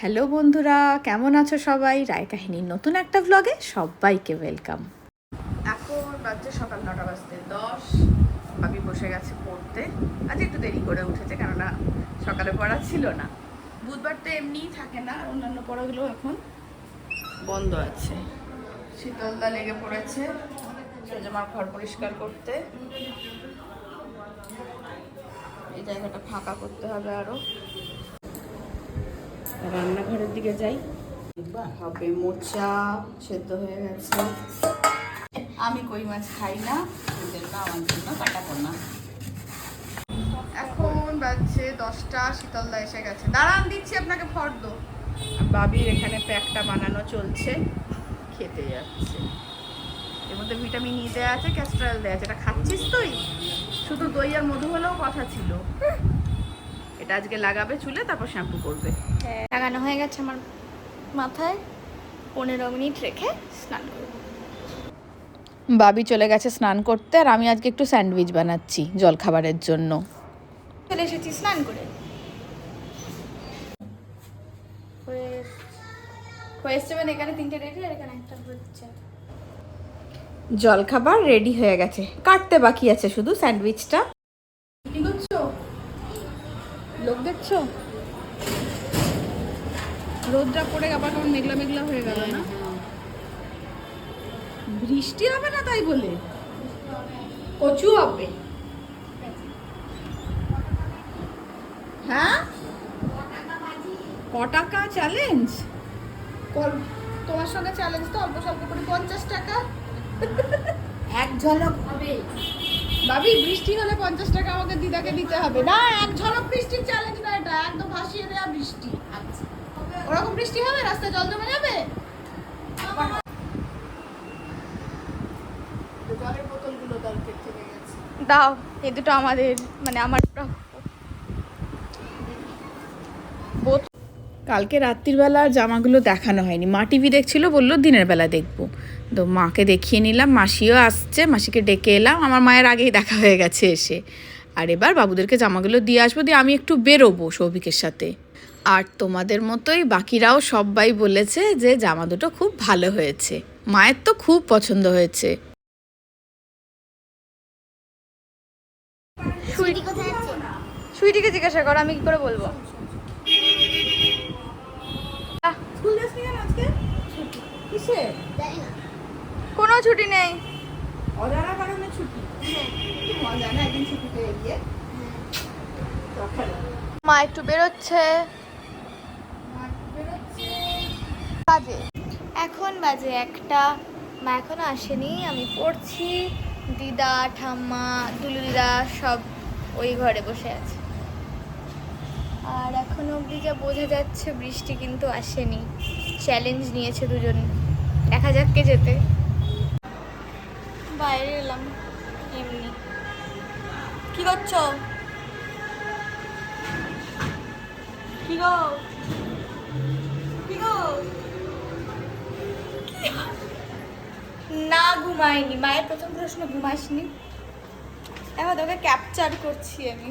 Hello বন্ধুরা, কেমন আছো সবাই? রায় কাহিনীর নতুন একটা ব্লগে সবাইকে ওয়েলকাম এখন বাজছে সকাল নটা বাজতে দশ। বাবি বসে গেছে পড়তে। আজ একটু দেরি করে উঠেছে, কেননা সকালে পড়া ছিল না। বুধবার তো এমনিই থাকে না অন্যান্য পড়াগুলো এখন বন্ধ আছে। শীতলদা লেগে পড়েছে, সোজামার ঘর পরিষ্কার করতে। এই জায়গাটা ফাঁকা করতে হবে আরও। রান্নাঘরের দিকে যাই। হবে মোচা সেদ্ধ হয়ে গেছে। আমি কই মাছ খাই না জন্য আমার জন্য এখন বাজছে দশটা শীতলদা এসে গেছে। দাঁড়ান দিচ্ছি আপনাকে ফর্দ। বাবির এখানে প্যাকটা বানানো চলছে। খেতে যাচ্ছে। এর মধ্যে ভিটামিন ই দেওয়া আছে ক্যাস্ট্রল দেওয়া আছে। এটা খাচ্ছিস তুই? শুধু দই আর মধু হলেও কথা ছিল। এটা আজকে লাগাবে চুলে তারপর শ্যাম্পু করবে। লাগানো হয়ে গেছে আমার মাথায়। পনেরো মিনিট রেখে স্নান করব। বাবি চলে গেছে স্নান করতে আর আমি আজকে একটু স্যান্ডউইচ বানাচ্ছি জলখাবারের জন্য। চলে এসেছি স্নান করে। হয়ে হয়ে এসছে মানে এখানে তিনটে রেডি আর এখানে একটা হচ্ছে। জলখাবার রেডি হয়ে গেছে। কাটতে বাকি আছে শুধু স্যান্ডউইচটা। লোক দেখছ? রোদটা পড়ে আবার কেমন মেঘলা মেঘলা হয়ে গেল না? বৃষ্টি হবে না তাই বলে? কচু হবে। হ্যাঁ? ক টাকা চ্যালেঞ্জ তোমার সঙ্গে চ্যালেঞ্জ তো অল্প স্বল্প করে পঞ্চাশ টাকা। এক ঝলক। হবে। ভাবি বৃষ্টি হলে পঞ্চাশ টাকা আমাকে দিদাকে দিতে হবে। না এক ঝলক বৃষ্টির চ্যালেঞ্জ না এটা একদম ভাসিয়ে দেওয়া বৃষ্টি। ওরকম বৃষ্টি হবে রাস্তায় জল জমে যাবে? দাও এ দুটো আমাদের মানে আমার কালকে রাত্রিবেলা আর জামাগুলো দেখানো হয়নি। মা টিভি দেখছিল, বলল, দিনের বেলা দেখব। তো মাকে দেখিয়ে নিলাম, মাসিও আসছে, মাসিকে ডেকে এলাম। আমার মায়ের আগেই দেখা হয়ে গেছে এসে। আর এবার বাবুদেরকে জামাগুলো দিয়ে আসব, দিয়ে আমি একটু বেরোবো সৌভিকের সাথে। আর তোমাদের মতোই বাকিরাও সবাই বলেছে যে জামা দুটো খুব ভালো হয়েছে। মায়ের তো খুব পছন্দ হয়েছে। সুইটিকে জিজ্ঞাসা করো, আমি কি করে বলব? কোনো ছুটি। নেই। অজানা কারণে ছুটি। একদিন ছুটি পেয়ে গিয়ে। মা একটু বেরোচ্ছে। বাজে। এখন বাজে একটা। মা এখনও আসেনি আমি পড়ছি। দিদা ঠাম্মা দুলু দিদা সব ওই ঘরে বসে আছে। আর এখন অবধি যা বোঝা যাচ্ছে, বৃষ্টি কিন্তু আসেনি। চ্যালেঞ্জ নিয়েছে দুজন। দেখা যাক কে যেতে বাইরে এলাম, এমনি। কি করছ? কি গো? কি গো? না ঘুমাইনি মায়ের প্রথম প্রশ্ন, ঘুমাসনি? এবার তোকে ক্যাপচার করছি আমি।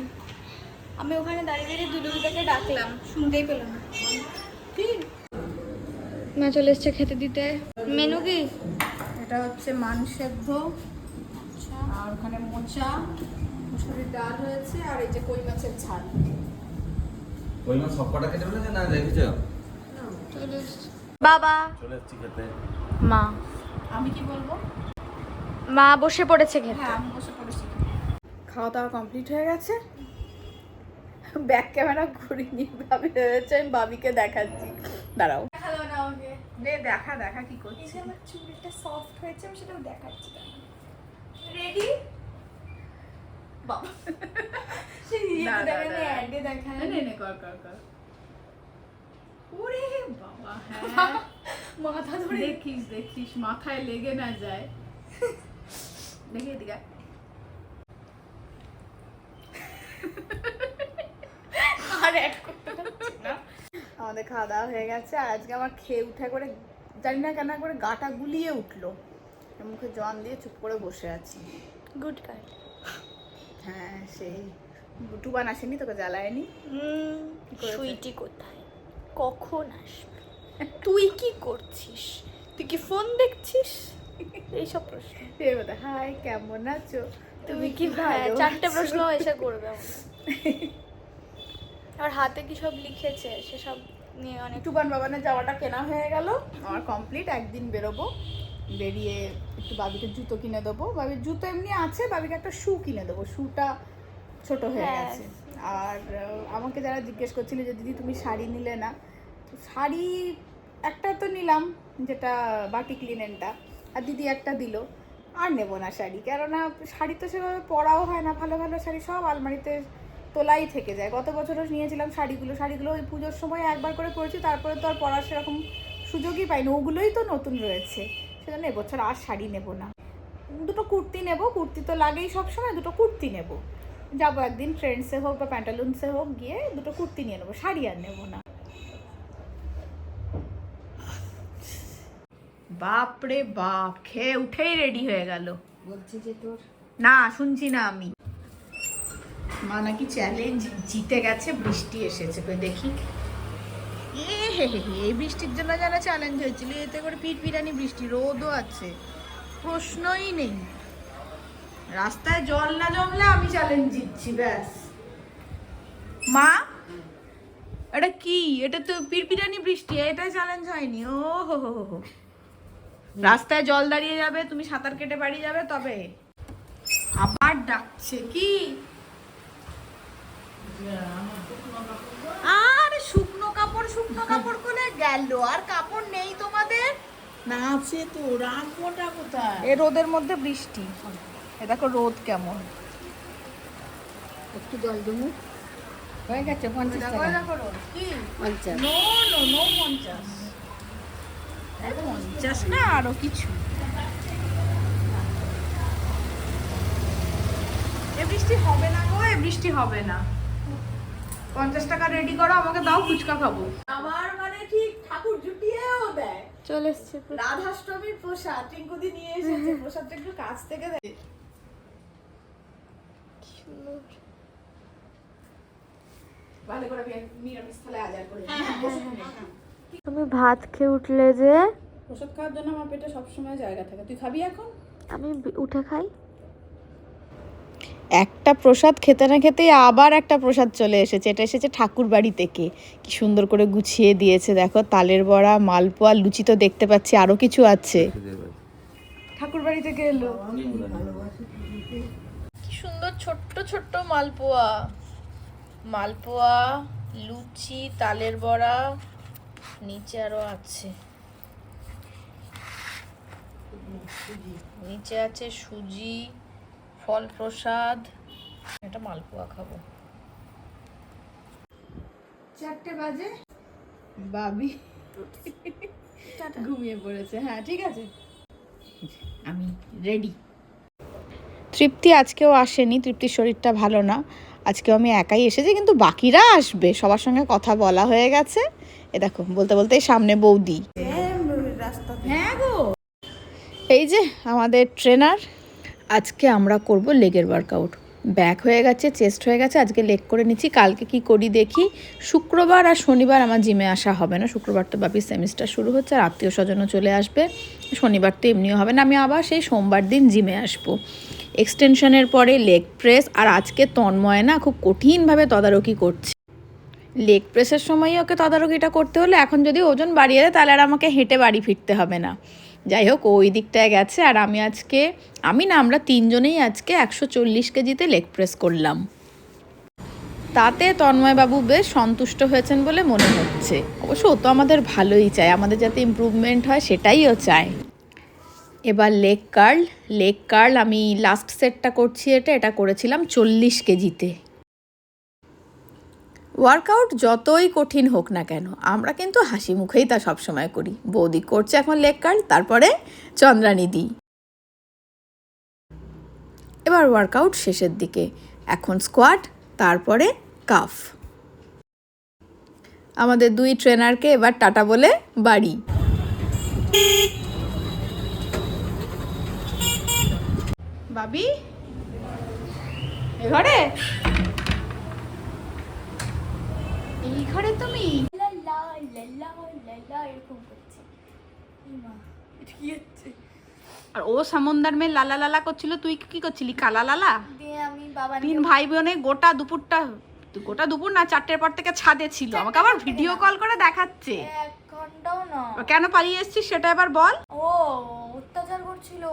আমি ওখানে দাঁড়িয়ে দাঁড়িয়ে দুলুবিটাকে ডাকলাম শুনতেই পেলাম না। মা চলে এসছে খেতে দিতে। মেনু কি? এটা হচ্ছে মান সেদ্ধ। আর ওখানে মোচা মুসুরির ডাল হয়েছে আর এই যে কই মাছের ঝাল। ওই মাছ সব কটা কেটে ফেলেছে না এসছে। বাবা। চলে এসছি খেতে। মা। আমি কি বলব? মা বসে পড়েছে খেতে। হ্যাঁ আমি বসে পড়েছি। খাওয়া দাওয়া কমপ্লিট হয়ে গেছে। ব্যাক ক্যামেরা ঘুরিনি ভাবি ভেবেছে আমি বাবিকে দেখাচ্ছি। দাঁড়াও। দেখাল না আমাকে দে দেখা দেখা কি এই করছিস যে আমার চুলটা সফট হয়েছে আমি সেটাও দেখাচ্ছি। রেডি বাবা। সেই না, ইয়েতে না, দেখায় না। না নে কর কর কর। ওরে বাবা হ্যাঁ। মাথা ধরে দেখিস দেখিস মাথায় লেগে না যায়। দেখি আয়। আর অ্যাড করতে না। আমাদের খাওয়া দাওয়া হয়ে গেছে আর আজকে আমার খেয়ে উঠে করে জানি না কেন করে গাটা গুলিয়ে উঠল। মুখে জল দিয়ে চুপ করে বসে আছি। গুড গার্ল হ্যাঁ সেই টুবান আসেনি তোকে জ্বালায়নি? সুইটি কোথায়? কখন আসবে? তুই কি করছিস? তুই কি ফোন দেখছিস? এইসব প্রশ্ন। হাই কেমন আছো? তুমি কি হ্যাঁ, চারটে প্রশ্ন এসে করবে। আর হাতে কি সব লিখেছে? সেসব নিয়ে অনেক টুবান বাবানের যাওয়াটা কেনা হয়ে গেল। আমার কমপ্লিট একদিন বেরোবো। বেরিয়ে একটু বাবিকে জুতো কিনে দেবো। বাবির জুতো এমনি আছে বাবিকে একটা শু কিনে দেবো। শুটা ছোট হয়ে হ্যাঁ। গেছে। আর আমাকে যারা জিজ্ঞেস করছিল যে দিদি তুমি শাড়ি নিলে না? শাড়ি একটা তো নিলাম যেটা বাটিক লিনেনটা আর দিদি একটা দিল। আর নেব না শাড়ি। কেননা শাড়ি তো সেভাবে পরাও হয় না ভালো ভালো শাড়ি সব আলমারিতে তোলাই থেকে যায়। গত বছরও নিয়েছিলাম শাড়িগুলো। শাড়িগুলো ওই পুজোর সময় একবার করে পরেছি তারপরে তো আর পরার সেরকম সুযোগই পাইনি। ওগুলোই তো নতুন রয়েছে। সেজন্য এবছর আর শাড়ি নেব না। দুটো কুর্তি নেব। কুর্তি তো লাগেই সবসময় দুটো কুর্তি নেব। যাব একদিন ট্রেন্ডসে হোক বা প্যান্টালুন্সে হোক গিয়ে দুটো কুর্তি নিয়ে নেব। শাড়ি আর নেব না। বাপরে বাপ খেয়ে উঠেই রেডি হয়ে গেল। বলছি যে তোর না শুনছি না আমি। মা নাকি চ্যালেঞ্জ জিতে গেছে, বৃষ্টি এসেছে। তো দেখি। এ হে হে এই বৃষ্টির জন্য যেন চ্যালেঞ্জ হয়েছিল, এতে করে পিট পিটানি বৃষ্টি, রোদও আছে। প্রশ্নই নেই। রাস্তায় জল না জমলে আমি চ্যালেঞ্জ জিতছি, ব্যাস। মা, এটা কি? এটা তো পিরপিরানি বৃষ্টি, এটা চ্যালেঞ্জ হয়নি। ও হো হো হো। রাস্তায় জল দাঁড়িয়ে যাবে, তুমি সাঁতার কেটে বাড়ি যাবে, তবে। আবার ডাকছে, কি? আর শুকনো কাপড় শুকনো কাপড় কোলে গেল। আর কাপড় নেই তোমাদের? না আছে তো। রাখবোটা কোথায়? এ রোদের মধ্যে বৃষ্টি। এ দেখো রোদ কেমন। একটু জল দেবো। হয়ে গেছে পঞ্চাশ টাকা। পঞ্চাশ। নো নো নো পঞ্চাশ। পঞ্চাশ না আরও কিছু। এ বৃষ্টি হবে না গো এ বৃষ্টি হবে না। পঞ্চাশ টাকা রেডি করো আমাকে দাও ফুচকা খাব। আমার মানে ঠিক ঠাকুর জুটিয়েও দেয়? চলে এসছে রাধাষ্টমীর প্রসাদ টিঙ্কুদি নিয়ে এসেছে প্রসাদটা একটু কাছ থেকে দেয়। ভালো করে আমি নিরামিষ থালায় আজার করে দিই। তুমি ভাত খেয়ে উঠলে যে ওষুধ খাওয়ার জন্য আমার পেটে সবসময় জায়গা থাকে। তুই খাবি এখন? আমি উঠে খাই। একটা প্রসাদ খেতে না খেতেই আবার একটা প্রসাদ চলে এসেছে। এটা এসেছে ঠাকুর বাড়ি থেকে। কি সুন্দর করে গুছিয়ে দিয়েছে। দেখো তালের বড়া মালপোয়া লুচি তো দেখতে পাচ্ছি আরও কিছু আছে। ঠাকুর বাড়ি থেকে এলো। কি সুন্দর ছোট্ট ছোট্ট মালপোয়া। মালপোয়া লুচি তালের বড়া নিচে আরও আছে। নিচে আছে সুজি ফল প্রসাদ। এটা মালপোয়া খাব। চারটে বাজে। বাবি ঘুমিয়ে পড়েছে। হ্যাঁ ঠিক আছে। আমি রেডি তৃপ্তি আজকেও আসেনি। তৃপ্তির শরীরটা ভালো না। আজকেও আমি একাই এসেছি কিন্তু বাকিরা আসবে। সবার সঙ্গে কথা বলা হয়ে গেছে। এ দেখো বলতে বলতে সামনে বৌদি। হ্যাঁ গো। এই যে আমাদের ট্রেনার আজকে আমরা করব লেগের ওয়ার্কআউট ব্যাক হয়ে গেছে চেস্ট হয়ে গেছে, আজকে লেগ করে নিচ্ছি। কালকে কি করি দেখি। শুক্রবার আর শনিবার আমার জিমে আসা হবে না। শুক্রবার তো বাপির সেমিস্টার শুরু হচ্ছে আর আত্মীয় স্বজনও চলে আসবে। শনিবার তো এমনিও হবে না। আমি আবার সেই সোমবার দিন জিমে আসব। এক্সটেনশনের পরে লেগ প্রেস আর আজকে তন্ময় না খুব কঠিনভাবে তদারকি করছে। লেগ প্রেসের সময় ওকে তদারকিটা করতে হলে এখন যদি ওজন বাড়িয়ে দেয় তাহলে আর আমাকে হেঁটে বাড়ি ফিরতে হবে না। যাই হোক, ওই দিকটায় গেছে। আর আমি আজকে, আমি না, আমরা তিনজনেই আজকে একশো চল্লিশ কেজিতে লেগ প্রেস করলাম। তাতে তন্ময়বাবু বেশ সন্তুষ্ট হয়েছেন বলে মনে হচ্ছে। অবশ্য ও তো আমাদের ভালোই চায়। আমাদের যাতে ইমপ্রুভমেন্ট হয় সেটাইও চায়। এবার লেগ কার্ল লেগ কার্ল আমি লাস্ট সেটটা করছি এটা এটা করেছিলাম চল্লিশ কেজিতে। ওয়ার্কআউট যতই কঠিন হোক না কেন, আমরা কিন্তু হাসি মুখেই তা সবসময় করি। বৌদি করছে এখন লেগ কার্ল, তারপরে চন্দ্রানী দিই এবার ওয়ার্কআউট শেষের দিকে, এখন স্কোয়াট তারপরে কাফ। আমাদের দুই ট্রেনারকে এবার টাটা বলে বাড়ি। বাবি? এ ঘরে? এই ঘরে তুমি? এরকম করছে। কি হচ্ছে? আর ও সামন্দার মেয়ে লালা লালা করছিল তুই কি করছিলি? কালা লালা? আমি বাবা তিন ভাই বোনে গোটা দুপুরটা গোটা দুপুর না চারটের পর থেকে ছাদে ছিল। আমাকে আবার ভিডিও কল করে দেখাচ্ছে। কেন পালিয়ে এসেছিস সেটা এবার বল। ও অত্যাচার করছিল।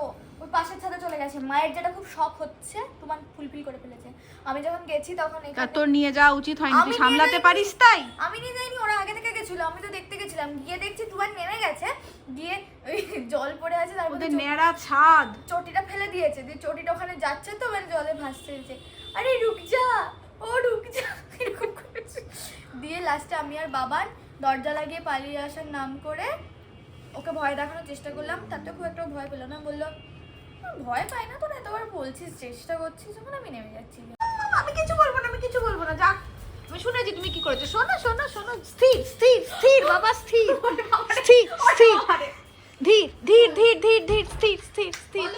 পাশের ছাদে চলে গেছে। মায়ের যেটা খুব শখ হচ্ছে তোমার ফুলফিল করে ফেলেছে। আমি যখন গেছি তখন তোর নিয়ে যাওয়া উচিত হয়নি তুই সামলাতে পারিস তাই? আমি নিয়ে যাইনি ওরা আগে থেকে গেছিল আমি তো দেখতে গেছিলাম। গিয়ে দেখছি দুবার নেমে গেছে গিয়ে ওই জল পড়ে আছে তার মধ্যে ওদের নেড়া ছাদ। চটিটা ফেলে দিয়েছে দিয়ে চটিটা ওখানে যাচ্ছে তো মানে জলে ভাসতে দিয়েছে আরে রুক যা ও রুক যা। এরকম করেছে। দিয়ে লাস্টে আমি আর বাবার দরজা লাগিয়ে পালিয়ে আসার নাম করে ওকে ভয় দেখানোর চেষ্টা করলাম। তাতে খুব একটা ভয় পেল না বলল "আমি ভয় পাই না তোরা এতবার বলছিস চেষ্টা করছিস যখন আমি নেমে যাচ্ছি। আমি কিছু বলব না আমি কিছু বলব না যাক। আমি শুনেছি তুমি কি করেছ? শোনো শোনো শোনো স্থির স্থির স্থির বাবা স্থির। স্থির স্থির। ধীর ধীর ধীর ধীর ধীর স্থির স্থির স্থির।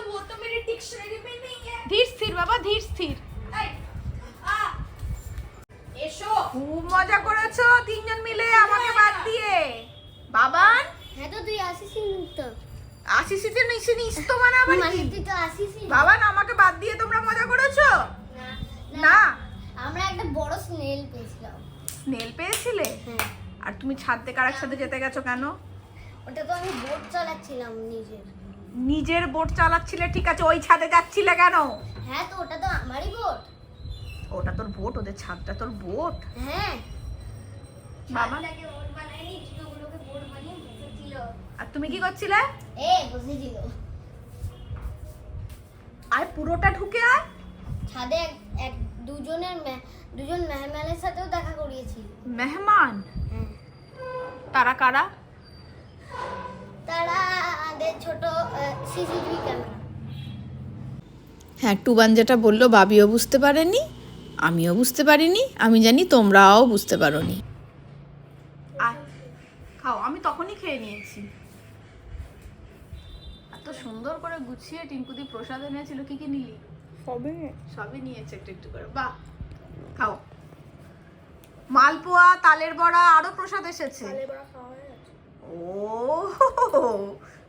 ধীর স্থির বাবা ধীর স্থির। এসো। খুব মজা করেছ তিনজন মিলে আমাকে বাদ দিয়ে। বাবান? হ্যাঁ তো তুই আসিস তো। আসিস তো নিস আসিস বাবান আমাকে বাদ দিয়ে তোমরা মজা করেছ? না আমরা একটা বড় স্নেল পেয়েছিলাম। স্নেল পেয়েছিলে? হ্যাঁ। আর তুমি ছাদ থেকে আরেক সাথে যেতে গেছো কেন? ওটা তো আমি বোট চালাচ্ছিলাম নিজের। নিজের বোট চালাচ্ছিলে? ঠিক আছে ওই ছাদে যাচ্ছিলে কেন? হ্যাঁ তো ওটা তো আমারই বোট। ওটা তোর বোট ওদের ছাদটা তোর বোট। হ্যাঁ। বাবা। আর তুমি কি করছিলে? এ বসেছিল। আর পুরোটা ঢুকে আয়। ছাদে এক এক দুজনের দুজন মেহমানের সাথেও দেখা করিয়েছি। মেহমান? হ্যাঁ। তারা কারা? তারা আমাদের ছোট সিসিটিভি ক্যামেরা। হ্যাঁ টুবান যেটা বলল বাবিও বুঝতে পারেনি আমিও বুঝতে পারিনি আমি জানি তোমরাও বুঝতে পারোনি। খাও আমি তখনই খেয়ে নিয়েছি। এত সুন্দর করে গুছিয়ে টিঙ্কুদি প্রসাদ এনেছিল কি কি নিলি? সবে সবই নিয়েছে একটু একটু করে। বাহ খাও। মালপোয়া তালের বড়া আরও প্রসাদ এসেছে। ও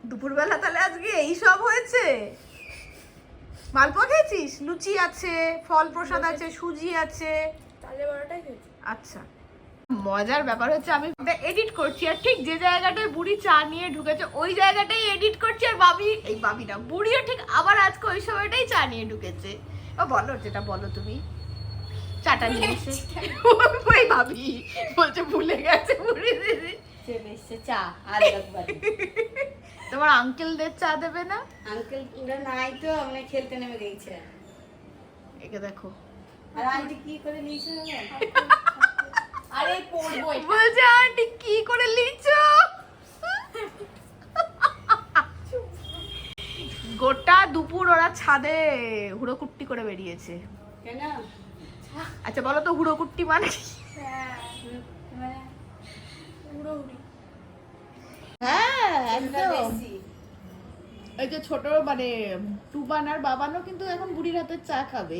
দুপুরবেলা তাহলে আজকে এই সব হয়েছে? মালপোয়া খেয়েছিস? লুচি আছে ফল প্রসাদ আছে সুজি আছে। তাহলে বড়টাই খেয়েছি। আচ্ছা। মজার ব্যাপার হচ্ছে আমি এডিট করছি আর ঠিক যে জায়গাটায় বুড়ি চা নিয়ে ঢুকেছে ওই জায়গাটাই এডিট করছি আর বাবি এই বাবি না বুড়িও ঠিক আবার আজকে ওই সময়টাই চা নিয়ে ঢুকেছে। ও বলো যেটা বলো তুমি। চাটা নিয়ে এসে। ওই ভাবি বলছে ভুলে গেছে বুড়ি দিদি। চা আর তোমার আঙ্কেলদের চা দেবে না? আঙ্কেল ওরা নাই তো আমরা খেলতে নেমে গেছে। একে দেখো। আর আন্টি কি করে নিয়েছে আরে পড়ব বলছে আন্টি কি করে লিচো গোটা দুপুর ওরা ছাদে হুড়োকুট্টি করে বেরিয়েছে। কেন? আচ্ছা বলো তো হুড়োকুট্টি মানে কি? হ্যাঁ একদম। এই যে ছোট মানে টুবান আর বাবানও কিন্তু এখন বুড়ির হাতের চা খাবে।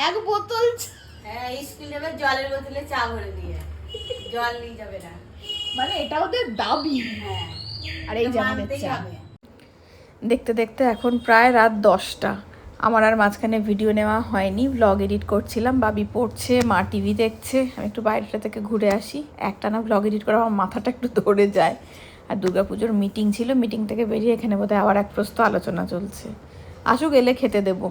এক বোতল চা- হ্যাঁ স্কুল যাবে জলের বোতলে চা ভরে দিয়ে। জল নিয়ে যাবে না। মানে এটা ওদের দাবি। হ্যাঁ আর এই যে আমাদের চা। দেখতে দেখতে এখন প্রায় রাত দশটা। আমার আর মাঝখানে ভিডিও নেওয়া হয়নি ব্লগ এডিট করছিলাম বাবি পড়ছে মা টিভি দেখছে। আমি একটু বাইরেটা থেকে ঘুরে আসি। একটা না ব্লগ এডিট করে আমার মাথাটা একটু ধরে যায়। আর দুর্গাপুজোর মিটিং ছিল মিটিং থেকে বেরিয়ে এখানে বোধহয় আবার এক প্রস্ত আলোচনা চলছে। আসুক এলে খেতে দেবো।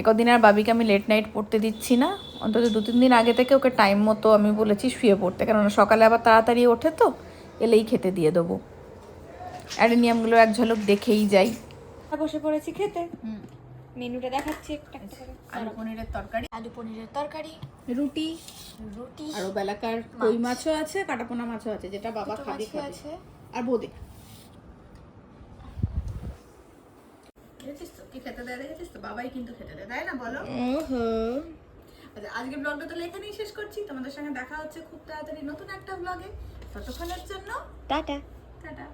একদিন আর বাবিকে আমি লেট নাইট পড়তে দিচ্ছি না। অন্তত দু তিন দিন আগে থেকে ওকে টাইম মতো আমি বলেছি শুয়ে পড়তে। কেননা সকালে আবার তাড়াতাড়ি ওঠে তো এলেই খেতে দিয়ে দেবো। অ্যাডেনিয়ামগুলো এক ঝলক দেখেই যাই। বসে পড়েছি খেতে। মেনুটা দেখাচ্ছি একটা করে। আলু পনিরের তরকারি। আলু পনিরের তরকারি। রুটি। রুটি। আর বেলাকার কই মাছও আছে কাটাপোনা মাছও আছে যেটা বাবা খাবে। আছে। আর বোদে দেখেছিস তো কি খেতে দেয় বাবাই কিন্তু খেতে দেয় তাই না বলো? আচ্ছা আজকে ব্লগটা তাহলে এখানেই শেষ করছি। তোমাদের সঙ্গে দেখা হচ্ছে খুব তাড়াতাড়ি নতুন একটা ব্লগে ততক্ষণের জন্য টাটা। টাটা।